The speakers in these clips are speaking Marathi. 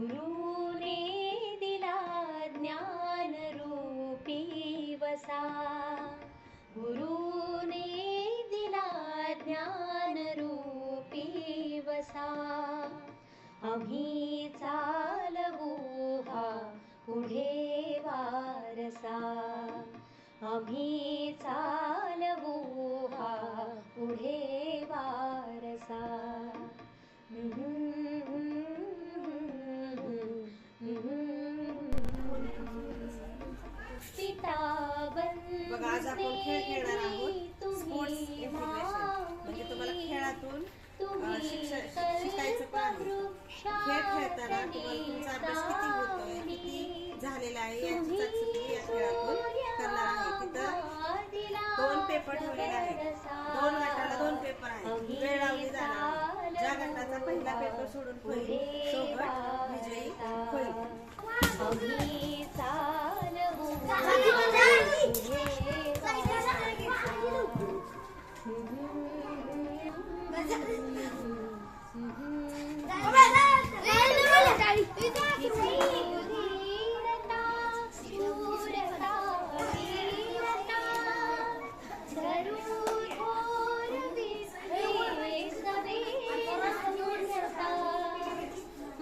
गुरुने दिला ज्ञान रूपी वसा. गुरुने दिला ज्ञान रूपी वसा. आम्ही चालवू हा पुढे वारसा. आम्ही चाल आज आपण खेळ खेळणार आहोत स्पोर्ट्स इंटिग्रेशन म्हणजे तुम्हाला खेळातून अ, शिक्षण शिकायचं पण आहे. खेळ खेळताना तुम्हाला तुमचा अभ्यास किती होतोय किती झालेला आहे याची चाचणी या खेळातून करणार आहे. तिथं दोन पेपर ठेवलेले आहेत. दोन गटाला दोन पेपर आहेत. वेळ लावली जाणार आहे. ज्या गटाचा पहिला पेपर सोडून होईल सोबत विजयी होईल.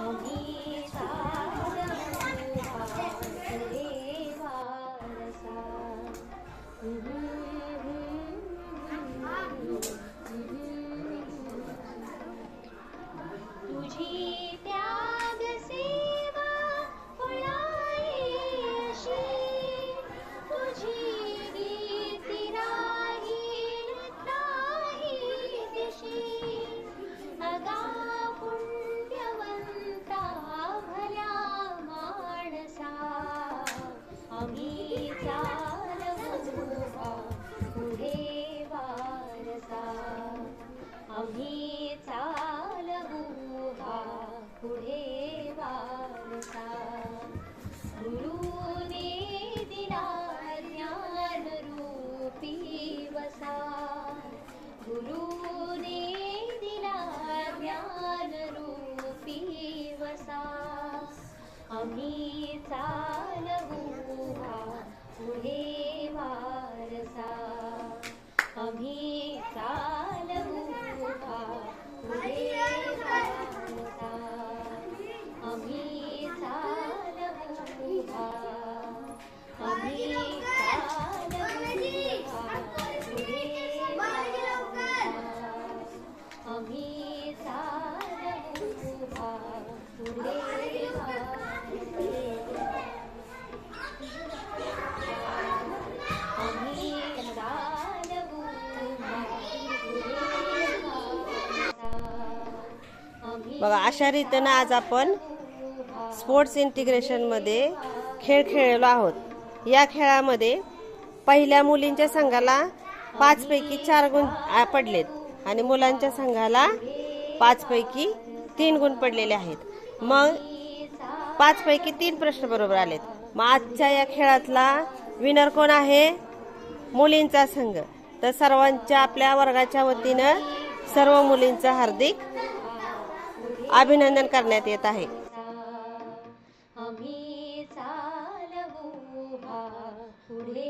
आम्ही गुरुने दिला ज्ञान रूपी वसा आम्ही चालवू बघा अशा रीतीनं आज आपण स्पोर्ट्स इंटिग्रेशनमध्ये खेळ खेळलेलो आहोत. या खेळामध्ये पहिल्या मुलींच्या संघाला पाचपैकी चार गुण पडलेत आणि मुलांच्या संघाला पाचपैकी तीन गुण पडलेले आहेत. मग पाचपैकी तीन प्रश्न बरोबर आलेत. मग आजच्या या खेळातला विनर कोण आहे? मुलींचा संघ. तर सर्वांच्या आपल्या वर्गाच्या वतीनं सर्व मुलींचं हार्दिक अभिनंदन करण्यात येत आहे. आम्ही चालवू पुढे